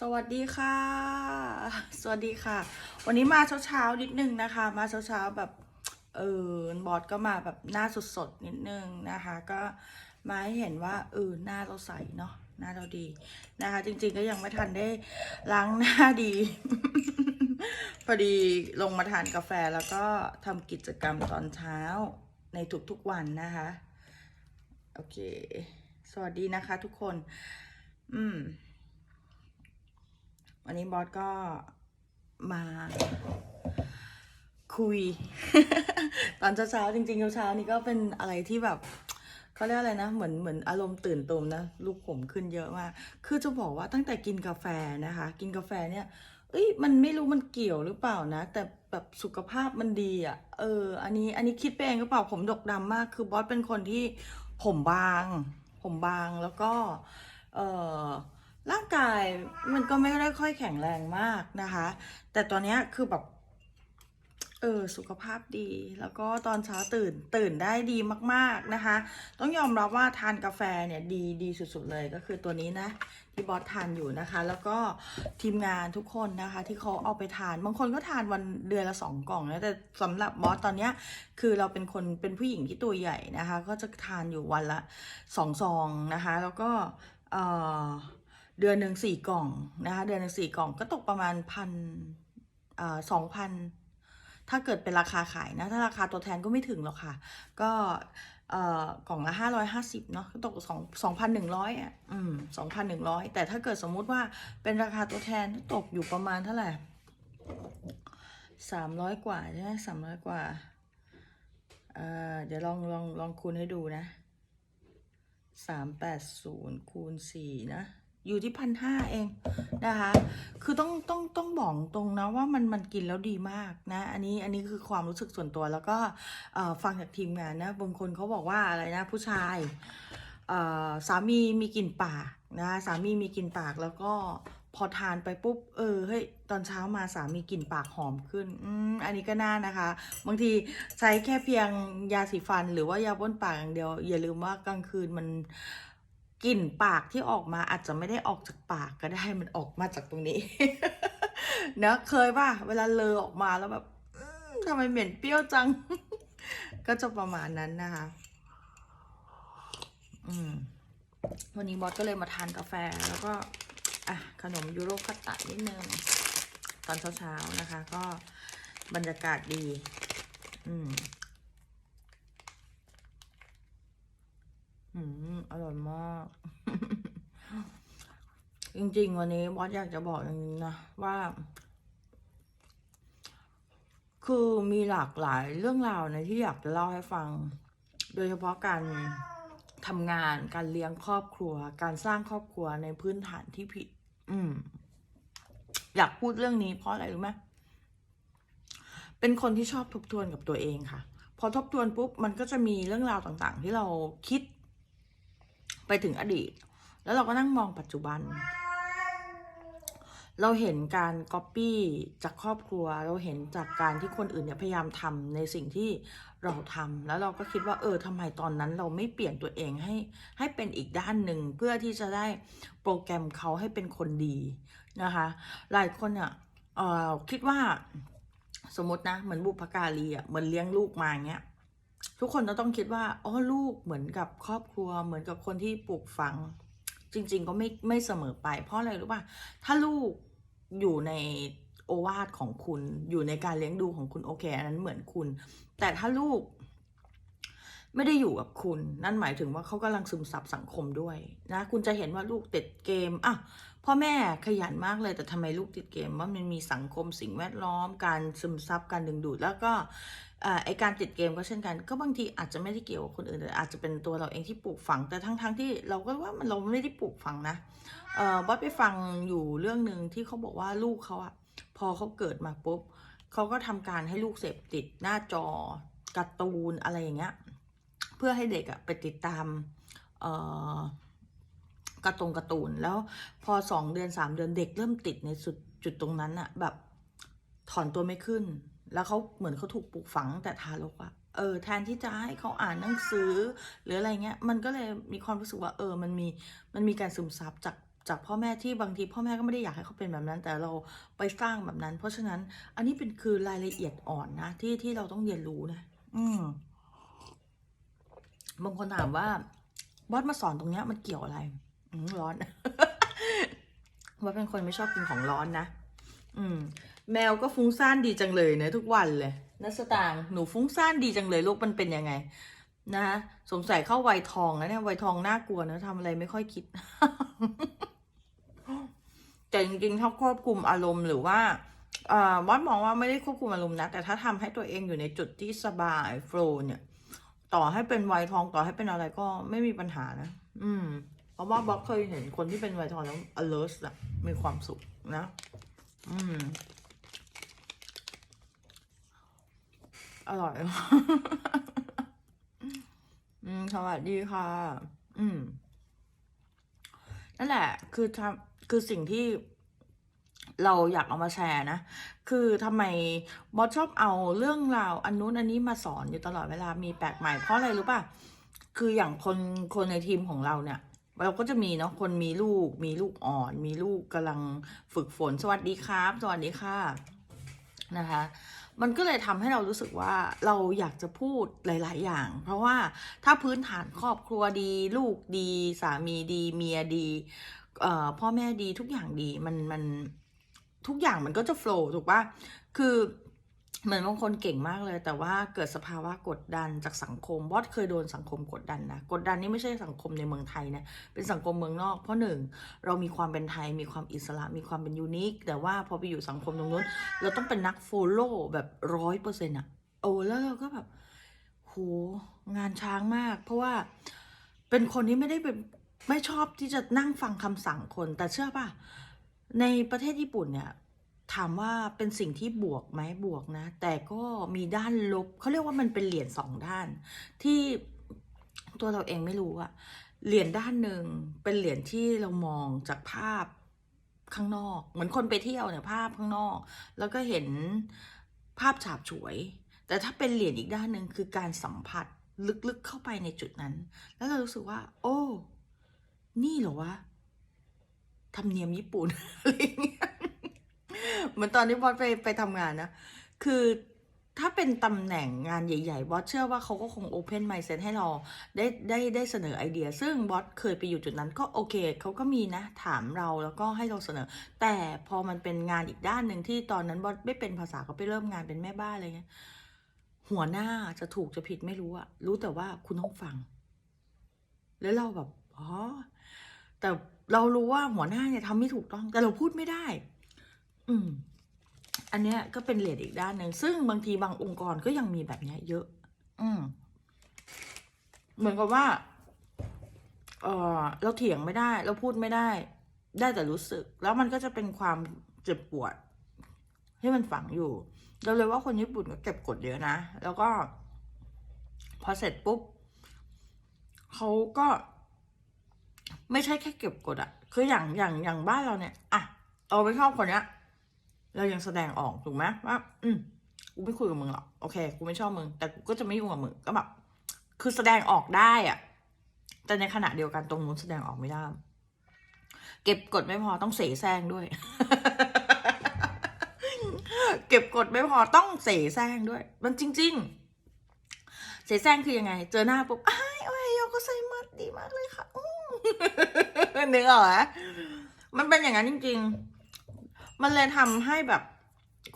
สวัสดีค่ะ สวัสดีค่ะ วันนี้มาเช้าๆนิดนึงนะคะ มาเช้าๆแบบเออบอสก็มาแบบหน้าสดๆนิดนึงนะคะ ก็มาให้เห็นว่าเออหน้าเราใสเนาะหน้าเราดีนะคะ จริงๆก็ยังไม่ทันได้ล้างหน้าดี พอดีลงมาทานกาแฟแล้วก็ทำกิจกรรมตอนเช้าในทุกๆวันนะคะ โอเค สวัสดีนะคะทุกคน อืม วันนี้บอสก็มาคุย ตอนเช้าๆจริงๆเช้าๆนี่ก็เป็นอะไรที่แบบเขาเรียกอะไรนะเหมือนเหมือนอารมณ์ตื่นตูมนะลูกผมขึ้นเยอะมากคือจะบอกว่าตั้งแต่กินกาแฟนะคะ กินกาแฟเนี่ยเอ้ยมันไม่รู้มันเกี่ยวหรือเปล่านะ แต่แบบสุขภาพมันดีอะ่ะ เออ อันนี้อันนี้คิดไปเองหรือเปล่าผมดกดำมาก คือบอสเป็นคนที่ผมบาง ผมบางแล้วก็ เออ ร่างกายมันก็ไม่ได้ค่อยแข็งแรงมากนะคะ แต่ตอนนี้คือแบบเออสุขภาพดีแล้วก็ตอนเช้าตื่นตื่นได้ดีมากๆนะคะ ต้องยอมรับว่าทานกาแฟเนี่ยดีดีสุดๆเลยก็คือตัวนี้นะที่บอสทานอยู่นะคะ แล้วก็ทีมงานทุกคนนะคะ ที่เขาเอาไปทาน บางคนก็ทานวันเดือนละสองกล่องนะแต่สำหรับบอสตอนเนี้ยคือเราเป็นคนเป็นผู้หญิงที่ตัวใหญ่นะคะ ก็จะทานอยู่วันละสองซองนะคะ แล้วก็เอ่อ เดือนหนึ่งสี่กล่องนะคะ เดือนหนึ่งสี่กล่องก็ตกประมาณพันสองพันถ้าเกิดเป็นราคาขายนะ ถ้าราคาตัวแทนก็ไม่ถึงหรอกค่ะ ก็กล่องละห้าร้อยห้าสิบเนาะก็ตกสองสองพันหนึ่งร้อยอะอืมสองพันหนึ่งร้อยแต่ถ้าเกิดสมมุติว่าเป็นราคาตัวแทนตกอยู่ประมาณเท่าไหร่สามร้อยกว่าใช่ไหมสามร้อยกว่าเอ่อเดี๋ยวลองลองลองคูณให้ดูนะสามแปดศูนย์คูณสี่นะ อยู่ที่พันห้าเองนะคะ คือต้องต้องต้องบอกตรงนะว่ามันมันกินแล้วดีมากนะ อันนี้อันนี้คือความรู้สึกส่วนตัวแล้วก็ฟังจากทีมงานนะ บางคนเขาบอกว่าอะไรนะ ผู้ชายสามีมีกลิ่นปากนะสามีมีกลิ่นปากแล้วก็พอทานไปปุ๊บ เออ เฮ้ย ตอนเช้ามาสามีกลิ่นปากหอมขึ้น อืม อันนี้ก็น่านะคะ บางทีใช้แค่เพียงยาสีฟันหรือว่ายาบ้วนปากอย่างเดียว อย่าลืมว่ากลางคืนมัน กลิ่นปากที่ออกมาอาจจะไม่ได้ออกจากปากก็ได้มันออกมาจากตรงนี้เนอะเคยป่ะ เวลาเลอออกมาแล้วแบบทำไมเหม็นเปรี้ยวจัง ก็จะประมาณนั้นนะคะ อืม วันนี้บอสก็เลยมาทานกาแฟแล้วก็ อะ ขนมยูโรคัตตะนิดนึง ตอนเช้าๆนะคะ ก็บรรยากาศดี อืม อืม อ ร่อยมาก จริง ๆ วันนี้บอสอยากจะบอกอย่างนี้นะว่า คือมีหลากหลายเรื่องราวในที่อยากจะเล่าให้ฟัง โดยเฉพาะการทำงานการเลี้ยงครอบครัว การสร้างครอบครัวในพื้นฐานที่ผิด อืม อยากพูดเรื่องนี้เพราะอะไรรู้ไหมเป็นคนที่ชอบทบทวนกับตัวเองค่ะ พอทบทวนปุ๊บมันก็จะมีเรื่องราวต่างๆ ที่เราคิด ไปถึงอดีต แล้วเราก็นั่งมองปัจจุบัน เราเห็นการก๊อปปี้จากครอบครัว เราเห็นจากการที่คนอื่นเนี่ยพยายามทำในสิ่งที่เราทำแล้วเราก็คิดว่าเออทำไมตอนนั้นเราไม่เปลี่ยนตัวเองให้ให้เป็นอีกด้านหนึ่งเพื่อที่จะได้โปรแกรมเขาให้เป็นคนดีนะคะ หลายคนเนี่ยเออคิดว่าสมมตินะเหมือนบุพการีอะเหมือนเลี้ยงลูกมาเงี้ย ทุกคนจะต้องคิดว่าอ๋อลูกเหมือนกับครอบครัว เหมือนกับคนที่ปลูกฝัง จริง ๆ ก็ไม่ไม่เสมอไป เพราะอะไรรู้ป่ะถ้าลูกอยู่ในโอวาทของคุณอยู่ในการเลี้ยงดูของคุณโอเคอันนั้นเหมือนคุณ แต่ถ้าลูก ไม่ได้อยู่กับคุณ นั่นหมายถึงว่าเขากำลังซึมซับสังคมด้วยนะ คุณจะเห็นว่าลูกติดเกมอะ พ่อแม่ขยันมากเลยแต่ทำไมลูกติดเกมว่ามันมีสังคมสิ่งแวดล้อม การซึมซับการดึงดูด แล้วก็ไอการติดเกมก็เช่นกัน ก็บางทีอาจจะไม่ได้เกี่ยวกับคนอื่นแต่อาจจะเป็นตัวเราเองที่ปลูกฝังแต่ทั้งๆที่เราก็ว่ามันเราไม่ได้ปลูกฝังนะเอ่อบอสไปฟังอยู่เรื่องหนึ่งที่เขาบอกว่าลูกเขาอะพอเขาเกิดมาปุ๊บเขาก็ทำการให้ลูกเสพติดหน้าจอการ์ตูนอะไรอย่างเงี้ยเพื่อให้เด็กอะไปติดตาม กร์ตรงกร์ตูนแล้วพอสองเดือนสามเดือนเด็กเริ่มติดในจุดจุดตรงนั้นอะแบบถอนตัวไม่ขึ้น แล้วเขาเหมือนเขาถูกปลูกฝังแต่ทารกอะเออแทนที่จะให้เขาอ่านหนังสือ หรืออะไรเงี้ย มันก็เลยมีความรู้สึกว่า เออ มันมีมันมีการซึมซับจากจากพ่อแม่ที่บางทีพ่อแม่ก็ไม่ได้อยากให้เขาเป็นแบบนั้น แต่เราไปสร้างแบบนั้น เพราะฉะนั้นอันนี้เป็นคือรายละเอียดอ่อนนะที่ที่เราต้องเรียนรู้นะ อืมบางคนถามว่าบอสมาสอนตรงเนี้ยมันเกี่ยวอะไร ร้อน ว่าเป็นคนไม่ชอบกินของร้อนนะ อืม แมวก็ฟุ้งซ่านดีจังเลยนะทุกวันเลยนัสตางหนูฟุ้งซ่านดีจังเลยลูกมันเป็นยังไง นะสงสัยเข้าวัยทองแล้วเนี่ยวัยทองน่ากลัวนะทำอะไรไม่ค่อยคิด แต่จริงๆถ้าควบคุมอารมณ์หรือว่าอ่อวัดมองว่าไม่ได้ควบคุมอารมณ์นะ แต่ถ้าทำให้ตัวเองอยู่ในจุดที่สบายโฟล์เนี่ย ต่อให้เป็นวัยทองต่อให้เป็นอะไรก็ไม่มีปัญหานะ อืม เพราะว่าบล็อกเคยเห็นคนที่เป็นไวทองแล้ว alert อะมีความสุขนะ อืม อร่อย อืม สวัสดีค่ะ อืม นั่นแหละ คือทำคือสิ่งที่เราอยากเอามาแชร์นะ คือทำไมบอสชอบเอาเรื่องราวอันนู้นอันนี้มาสอนอยู่ตลอดเวลามีแปลกใหม่เพราะอะไรรู้ป่ะ คืออย่างคนคนในทีมของเราเนี่ย เราก็จะมีเนาะคนมีลูก มีลูกอ่อน มีลูกกำลังฝึกฝนสวัสดีครับ สวัสดีค่ะนะคะมันก็เลยทำให้เรารู้สึกว่าเราอยากจะพูดหลาย ๆ อย่าง เพราะว่าถ้าพื้นฐานครอบครัวดี ลูกดี สามีดี เมียดีพ่อแม่ดีทุกอย่างดีมันมันทุกอย่างมันก็จะโฟล์ถูกปะคือ เหมือนบางคนเก่งมากเลย แต่ว่าเกิดสภาวะกดดันจากสังคมบอสเคยโดนสังคมกดดันนะกดดันนี่ไม่ใช่สังคมในเมืองไทยนะเป็นสังคมเมืองนอก เพราะหนึ่งเรามีความเป็นไทยมีความอิสระมีความเป็นยูนิคแต่ว่าพอไปอยู่สังคมตรงนู้น เราต้องเป็นนักโฟโล่แบบร้อยเปอร์เซ็นต์อะโอ้แล้วเราก็แบบโหงานช้างมาก เพราะว่าเป็นคนที่ไม่ได้เป็นไม่ชอบที่จะนั่งฟังคำสั่งคน แต่เชื่อป่ะในประเทศญี่ปุ่นเนี่ย ถามว่าเป็นสิ่งที่บวกไหมบวกนะ แต่ก็มีด้านลบเขาเรียกว่ามันเป็นเหรียญสองด้าน ที่ตัวเราเองไม่รู้อะเหรียญด้านหนึ่งเป็นเหรียญที่เรามองจากภาพข้างนอก เหมือนคนไปเที่ยวเนี่ยภาพข้างนอก แล้วก็เห็นภาพฉาบฉวย แต่ถ้าเป็นเหรียญอีกด้านหนึ่งคือการสัมผัสลึกๆเข้าไปในจุดนั้น แล้วเรารู้สึกว่า โอ้ นี่เหรอวะธรรมเนียมญี่ปุ่นอะไรเงี้ย เหมือนตอนที่บอสไปไปทำงานนะ คือถ้าเป็นตำแหน่งงานใหญ่ ๆ บอสเชื่อว่าเขาก็คงโอเพนไม n ์เซ t ให้เราได้ได้ได้เสนอไอเดีย ซึ่งบอสเคยไปอยู่จุดนั้นก็โอเค เขาก็มีนะ ถามเราแล้วก็ให้เราเสนอ แต่พอมันเป็นงานอีกด้านหนึ่งที่ตอนนั้นบอสไม่เป็นภาษาก็ไปเริ่มงานเป็นแม่บ้านอะไรเงี้ยหัวหน้าจะถูกจะผิดไม่รู้อะรู้แต่ว่าคุณต้องฟัง แล้วเราแบบอ๋อแต่เรารู้ว่าหัวหน้าเนี่ยทำไม่ถูกต้อง แต่เราพูดไม่ได้ อืม อันเนี้ยก็เป็นเหรียญอีกด้านหนึ่งซึ่งบางทีบางองค์กรก็ยังมีแบบเนี้ย เยอะ อืม เหมือนกับว่า เออเราเถียงไม่ได้ เราพูดไม่ได้ ได้แต่รู้สึก แล้วมันก็จะเป็นความเจ็บปวดที่มันฝังอยู่ เราเลยว่าคนญี่ปุ่นก็เก็บกดเยอะนะ แล้วก็ พอเสร็จปุ๊บเขาก็ ไม่ใช่แค่เก็บกดอะคืออย่างอย่างอย่างบ้านเราเนี่ย อะ เราไม่ชอบคนเนี้ย เรายังแสดงออกถูกไหมว่าอืมกูไม่คุยกับมึงหรอกโอเคกูไม่ชอบมึง แต่กูก็จะไม่ยุ่งกับมึงก็แบบคือแสดงออกได้อะแต่ในขณะเดียวกันตรงนู้นแสดงออกไม่ได้ เก็บกดไม่พอต้องเสแสร้งด้วย เก็บกดไม่พอต้องเสแสร้งด้วย มันจริง ๆ เสแสร้งคือยังไง เจอหน้าปุ๊บอ้ายโอ้ยโยก็ใส่มัดดีมากเลยค่ะอนึกออกไหมมันเป็นอย่างนั้นจริง ๆ มันเลยทำให้แบบ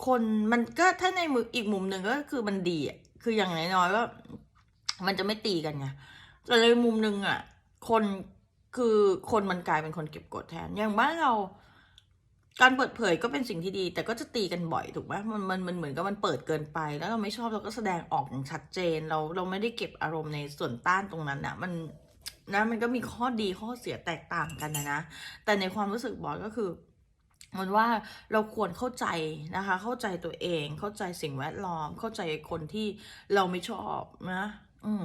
คนมันก็ถ้าในมืออีกมุมหนึ่งก็คือมันดีอะคืออย่างน้อยๆว่ามันจะไม่ตีกันไงแต่ในมุมหนึ่งอะ คนคือคนมันกลายเป็นคนเก็บกดแทน อย่างบ้านเรา การเปิดเผยก็เป็นสิ่งที่ดี แต่ก็จะตีกันบ่อยถูกไหมมันมันมันเหมือนกับมันเปิดเกินไป แล้วเราไม่ชอบเราก็แสดงออกอย่างชัดเจน เราเราไม่ได้เก็บอารมณ์ในส่วนต้านตรงนั้นนะมันนะมันก็มีข้อดีข้อเสียแตกต่างกันนะนะ แต่ในความรู้สึกบอสก็คือ มันว่าเราควรเข้าใจนะคะ เข้าใจตัวเอง เข้าใจสิ่งแวดล้อม เข้าใจคนที่เราไม่ชอบนะ อืม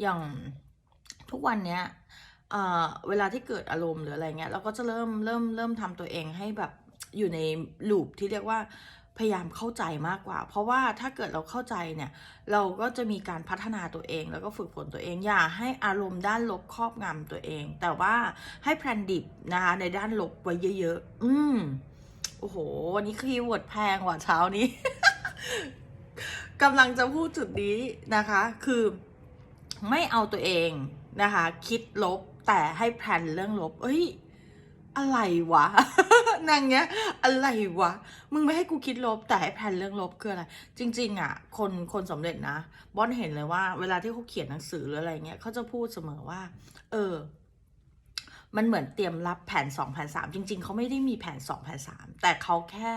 อย่างทุกวันเนี้ยเอ่อเวลาที่เกิดอารมณ์หรืออะไรเงี้ย เราก็จะเริ่มเริ่มเริ่มทำตัวเองให้แบบอยู่ในลูปที่เรียกว่า พยายามเข้าใจมากกว่า เพราะว่าถ้าเกิดเราเข้าใจเนี่ย เราก็จะมีการพัฒนาตัวเอง แล้วก็ฝึกฝนตัวเอง อย่าให้อารมณ์ด้านลบครอบงำตัวเอง แต่ว่าให้แพลนดิบนะคะในด้านลบไว้เยอะ ๆ อืมโอ้โห วันนี้คีย์เวิร์ดแพงกว่าเช้านี้กำลังจะพูดจุดนี้นะคะ คือไม่เอาตัวเองนะคะ คิดลบแต่ให้แพลนเรื่องลบ เอ้ย อะไรวะนางเงี้ย อะไรวะ มึงไม่ให้กูคิดลบแต่ให้แพลนเรื่องลบคืออะไร จริง ๆ อะ คนคนสำเร็จนะบอนเห็นเลยว่า เวลาที่เขาเขียนหนังสือหรืออะไรเงี้ยเขาจะพูดเสมอว่า เออ มันเหมือนเตรียมรับแผนสองแผนสามจริง ๆเขาไม่ได้มีแผนสองแผนสามแต่เขาแค่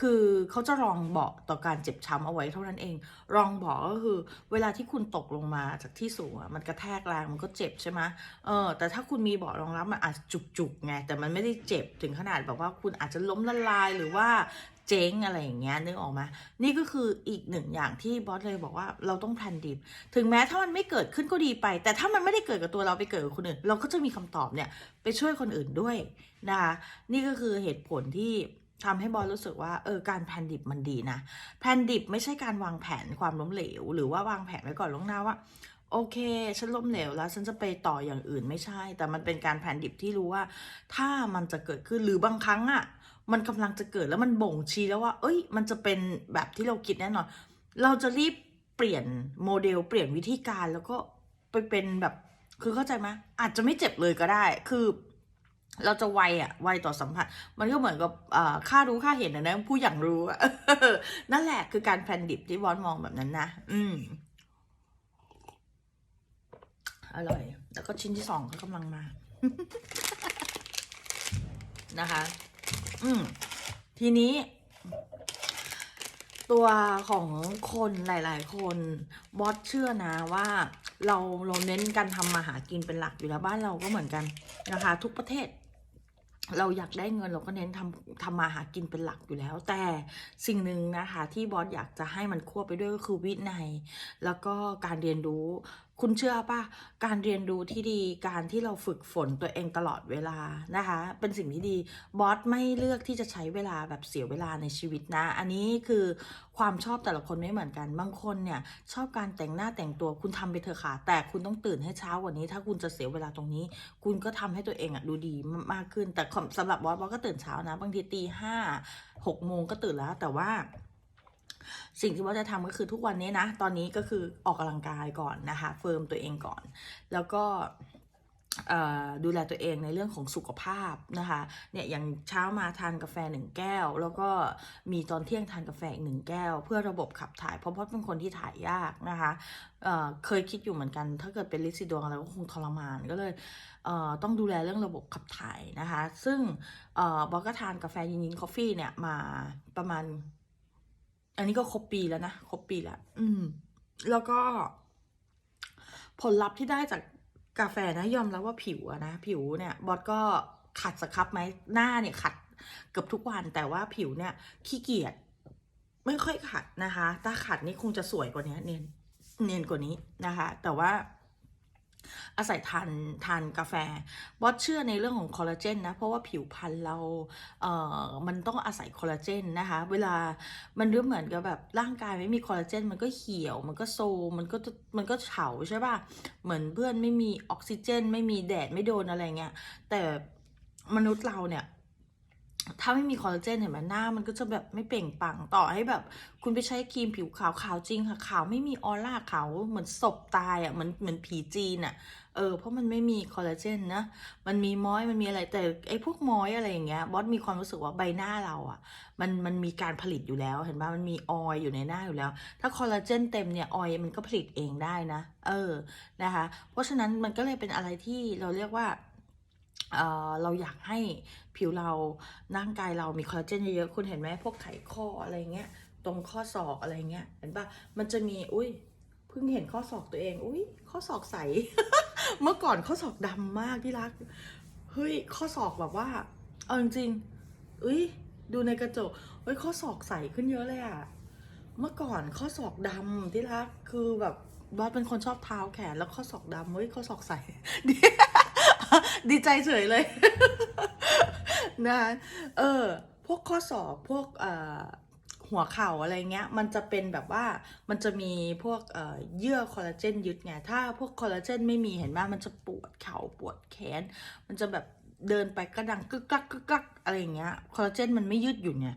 คือเขาจะรองบอกต่อการเจ็บช้ำเอาไว้เท่านั้นเอง รองบอกก็คือ เวลาที่คุณตกลงมาจากที่สูงอะมันกระแทกแรงมันก็เจ็บใช่ไหมเออแต่ถ้าคุณมีเบาะรองรับมันอาจจุกจุกไงแต่มันไม่ได้เจ็บถึงขนาดแบบว่าคุณอาจจะล้มละลายหรือว่าเจ๊งอะไรอย่างเงี้ยนึกออกไหมนี่ก็คืออีกหนึ่งอย่างที่บอสเลยบอกว่าเราต้องแพลนดิบถึงแม้ถ้ามันไม่เกิดขึ้นก็ดีไป แต่ถ้ามันไม่ได้เกิดกับตัวเราไปเกิดกับคนอื่น เราก็จะมีคำตอบเนี่ยไปช่วยคนอื่นด้วยนะคะนี่ก็คือเหตุผลที่ ทำให้บอลรู้สึกว่าเออการแพลนดิบมันดีนะแพลนดิบไม่ใช่การวางแผนความล้มเหลว หรือว่าวางแผนไว้ก่อนล่วงหน้าว่า โอเค ฉันล้มเหลวแล้ว ฉันจะไปต่ออย่างอื่นไม่ใช่ แต่มันเป็นการแผนดิบที่รู้ว่า ถ้ามันจะเกิดขึ้นหรือบางครั้งอะ่ะมันกำลังจะเกิดแล้วมันบ่งชี้แล้วว่า เอ้ย มันจะเป็นแบบที่เราคิดแน่นอน เราจะรีบเปลี่ยนโมเดล เปลี่ยนวิธีการแล้วก็ไปเป็นแบบคือเข้าใจไหมอาจจะไม่เจ็บเลยก็ได้ คือ เราจะไวอะไวต่อสัมผัส มันก็เหมือนกับค่ารู้ค่าเห็นนะนะผู้อย่างรู้อะนั่นแหละคือการแพลนดิบที่บอสมองแบบนั้นนะอืมอร่อย แล้วก็ชิ้นที่สองก็กำลังมา นะคะ อืม ทีนี้ ตัวของคนหลาย ๆ คนบอสเชื่อนะว่าเราเราเน้นการทำมาหากินเป็นหลักอยู่แล้วบ้านเราก็เหมือนกันนะคะ ทุกประเทศ เราอยากได้เงินเราก็เน้นทำทำมาหากินเป็นหลักอยู่แล้ว แต่สิ่งหนึ่งนะคะที่บอสอยากจะให้มันควบไปด้วยก็คือวินัย แล้วก็การเรียนรู้ คุณเชื่อป่ะการเรียนรู้ที่ดีการที่เราฝึกฝนตัวเองตลอดเวลานะคะ เป็นสิ่งที่ดีบอสไม่เลือกที่จะใช้เวลาแบบเสียเวลาในชีวิตนะ อันนี้คือความชอบแต่ละคนไม่เหมือนกันบางคนเนี่ยชอบการแต่งหน้าแต่งตัวคุณทำไปเถอะค่ะ แต่คุณต้องตื่นให้เช้ากว่านี้ ถ้าคุณจะเสียเวลาตรงนี้ คุณก็ทำให้ตัวเองอะดูดีมากขึ้น แต่สำหรับบอสบอสก็ตื่นเช้านะ บางทีตีห้าหกโมงก็ตื่นแล้วแต่ว่า สิ่งที่ว่าจะทำก็คือทุกวันนี้นะ ตอนนี้ก็คือออกกำลังกายก่อนนะคะ เฟิร์มตัวเองก่อน แล้วก็ดูแลตัวเองในเรื่องของสุขภาพนะคะเนี่ยอย่างเช้ามาทานกาแฟหนึ่งแก้ว แล้วก็มีตอนเที่ยงทานกาแฟอีกหนึ่งแก้ว เพื่อระบบขับถ่ายเพราะพอเป็นคนที่ถ่ายยากนะคะเเคยคิดอยู่เหมือนกัน ถ้าเกิดเป็นลิซิดวงอะไรก็คงทรมานก็เลยเต้องดูแลเรื่องระบบขับถ่ายนะคะ ซึ่งอบอกก็ทานกาแฟยินยินคอฟฟี่เนี่ยมาประมาณ อันนี้ก็ครบปีแล้วนะครบปีแล้วอืม แล้วก็ ผลลัพธ์ที่ได้จากกาแฟนะยอมรับว่าผิวอะนะผิวเนี่ยบอสก็ขัดสครับไหมหน้าเนี่ยขัดเกือบทุกวันแต่ว่าผิวเนี่ยขี้เกียจไม่ค่อยขัดนะคะ ถ้าขัดนี่คงจะสวยกว่านี้เนียนเนียนกว่านี้นะคะ แต่ว่า อาศัยทานทานกาแฟบอสเชื่อในเรื่องของคอลลาเจนนะเพราะว่าผิวพรรณเราเอ่อมันต้องอาศัยคอลลาเจนนะคะ เวลามันเรื่องเหมือนกับแบบร่างกายไม่มีคอลลาเจนมันก็เขียว มันก็โซมมันก็มันก็เฉาใช่ป่ะเหมือนเพื่อนไม่มีออกซิเจน ไม่มีแดดไม่โดนอะไรเงี้ยแต่มนุษย์เราเนี่ย ถ้าไม่มีคอลลาเจนเห็นไหมหน้ามันก็จะแบบไม่เปล่งปลั่งต่อให้แบบ คุณไปใช้ครีมผิวขาวขาวจริงค่ะขาวไม่มีออร่าขาวเหมือนศพตายอะเหมือนเหมือนผีจีนอะเออเพราะมันไม่มีคอลลาเจนนะมันมีม้อยมันมีอะไรแต่ไอ้พวกม้อยอะไรอย่างเงี้ยบอสมีความรู้สึกว่าใบหน้าเราอะมันมันมีการผลิตอยู่แล้วเห็นป่ะมันมีออยอยู่ในหน้าอยู่แล้ว ถ้าคอลลาเจนเต็มเนี่ยออยมันก็ผลิตเองได้นะ เออนะคะ เพราะฉะนั้นมันก็เลยเป็นอะไรที่เราเรียกว่า เเราอยากให้ผิวเราร่างกายเรามีคอลลาเจนเยอะๆคุณเห็นไหมพวกไขข้ออะไรเงี้ย ตรงข้อศอกอะไรเงี้ย เห็นปะมันจะมี อุ้ยเพิ่งเห็นข้อศอกตัวเอง อุ้ยข้อศอกใส เมื่อก่อนข้อศอกดำมากที่รัก เฮ้ย ข้อศอกแบบว่า เอาจริงๆอุ้ยดูในกระจกเฮ้ยข้อศอกใสขึ้นเยอะเลยอะเมื่อก่อนข้อศอกดำที่รัก คือแบบบอสเป็นคนชอบเท้าแขนแล้วข้อศอกดำเฮ้ยข้อศอกใส ดีใจเฉยเลยนะเออ พวกข้อสอบพวกหัวเข่าอะไรเงี้ย มันจะเป็นแบบว่ามันจะมีพวกเอ่อเยื่อคอลลาเจนยึดไงถ้าพวกคอลลาเจนไม่มีเห็นไหมมันจะปวดเข่าปวดแขน มันจะแบบ เดินไปก็ดังกึกกักกึกกักอะไรอย่างเงี้ยคอลลาเจนมันไม่ยืดหยุ่นไง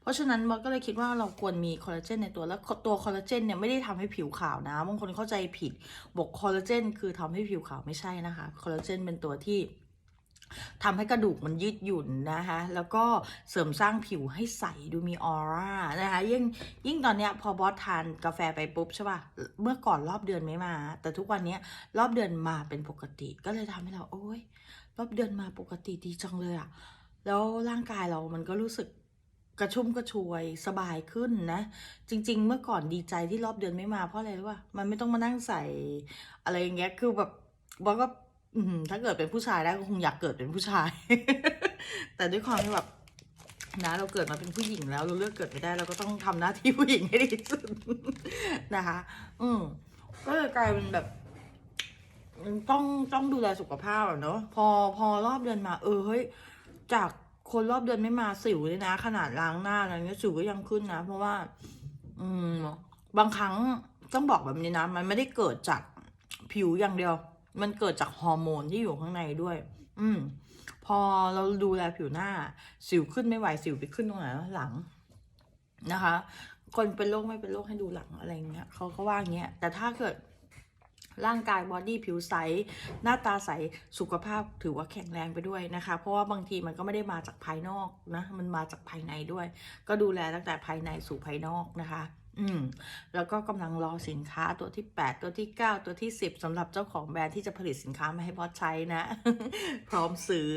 เพราะฉะนั้นมอสก็เลยคิดว่าเราควรมีคอลลาเจนในตัวแล้วตัวคอลลาเจนเนี่ยไม่ได้ทำให้ผิวขาวนะบางคนเข้าใจผิดบอกคอลลาเจนคือทำให้ผิวขาวไม่ใช่นะคะคอลลาเจนเป็นตัวที่ทำให้กระดูกมันยืดหยุ่นนะคะ แล้วก็เสริมสร้างผิวให้ใสดูมีออร่านะคะ ยิ่งยิ่งตอนเนี้ยพอบอสทานกาแฟไปปุ๊บใช่ป่ะ เมื่อก่อนรอบเดือนไม่มา แต่ทุกวันเนี้ยรอบเดือนมาเป็นปกติ ก็เลยทำให้เราโอ๊ย รอบเดือนมาปกติดีจังเลยอะแล้วร่างกายเรามันก็รู้สึกกระชุ่มกระชวยสบายขึ้นนะ จริง ๆ เมื่อก่อนดีใจที่รอบเดือนไม่มาเพราะอะไรรู้ป่ะมันไม่ต้องมานั่งใส่อะไรอย่างเงี้ยคือแบบบอกว่าถ้าเกิดเป็นผู้ชายได้ก็คงอยากเกิดเป็นผู้ชาย แต่ด้วยความที่แบบนะเราเกิดมาเป็นผู้หญิงแล้วเราเลือกเกิดไม่ได้เราก็ต้องทำหน้าที่ผู้หญิงให้ดีที่สุดนะคะ อืมก็เลยกลายเป็นแบบ ต้องต้องดูแลสุขภาพอะเนาะพอพอรอบเดือนมา เออเฮ้ยจากคนรอบเดือนไม่มาสิวเลยนะ ขนาดล้างหน้าอะไรเงี้ยสิวก็ยังขึ้นนะ เพราะว่า อืม บางครั้งต้องบอกแบบนี้นะ มันไม่ได้เกิดจากผิวอย่างเดียว มันเกิดจากฮอร์โมนที่อยู่ข้างในด้วย อืม พอเราดูแลผิวหน้า สิวขึ้นไม่ไหวสิวไปขึ้นตรงไหนวหลังนะคะ คนเป็นโรคไม่เป็นโรคให้ดูหลังอะไรเงี้ยเขาก็ว่าอย่างเงี้ยแต่ถ้าเกิด ร่างกายบอดี้ผิวใส หน้าตาใสสุขภาพถือว่าแข็งแรงไปด้วยนะคะ เพราะว่าบางทีมันก็ไม่ได้มาจากภายนอกนะ มันมาจากภายในด้วย ก็ดูแลตั้งแต่ภายในสู่ภายนอกนะคะ อืมแล้วก็กำลังรอสินค้าตัวที่ 8 ตัวที่ 9 ตัวที่ 10สำหรับเจ้าของแบรนด์ที่จะผลิตสินค้ามาให้บอสใช้นะ พร้อมซื้อ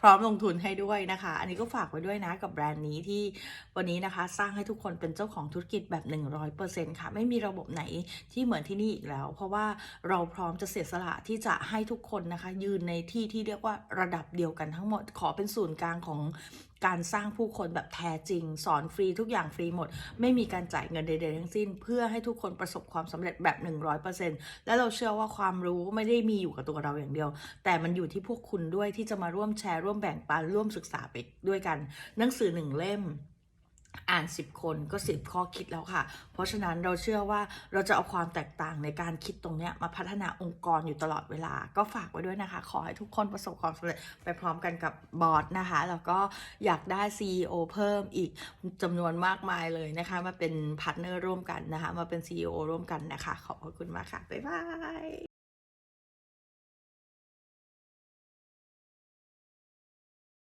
พร้อมลงทุนให้ด้วยนะคะ อันนี้ก็ฝากไว้ด้วยนะกับแบรนด์นี้ที่วันนี้นะคะ สร้างให้ทุกคนเป็นเจ้าของธุรกิจแบบ 100%ค่ะ ไม่มีระบบไหนที่เหมือนที่นี่อีกแล้ว เพราะว่าเราพร้อมจะเสียสละที่จะให้ทุกคนนะคะ ยืนในที่ที่เรียกว่าระดับเดียวกันทั้งหมดขอเป็นศูนย์กลางของ การสร้างผู้คนแบบแท้จริง สอนฟรีทุกอย่างฟรีหมด ไม่มีการจ่ายเงินใดๆทั้งสิ้น เพื่อให้ทุกคนประสบความสำเร็จแบบ 100%และเราเชื่อว่าความรู้ไม่ได้มีอยู่กับตัวเราอย่างเดียว แต่มันอยู่ที่พวกคุณด้วยที่จะมาร่วมแชร์ร่วมแบ่งปันร่วมศึกษาไปด้วยกัน หนังสือหนึ่งเล่ม อ่าน 10 คนก็ 10 ข้อคิดแล้วค่ะ เพราะฉะนั้นเราเชื่อว่าเราจะเอาความแตกต่างในการคิดตรงนี้มาพัฒนาองค์กรอยู่ตลอดเวลา ก็ฝากไว้ด้วยนะคะ ขอให้ทุกคนประสบความสำเร็จไปพร้อมกันกับบอสนะคะ แล้วก็อยากได้ CEO เพิ่มอีกจำนวนมากมายเลยนะคะ มาเป็นพาร์ทเนอร์ร่วมกันนะคะ มาเป็น CEO ร่วมกันนะคะ ขอบคุณมากค่ะ บ๊ายบาย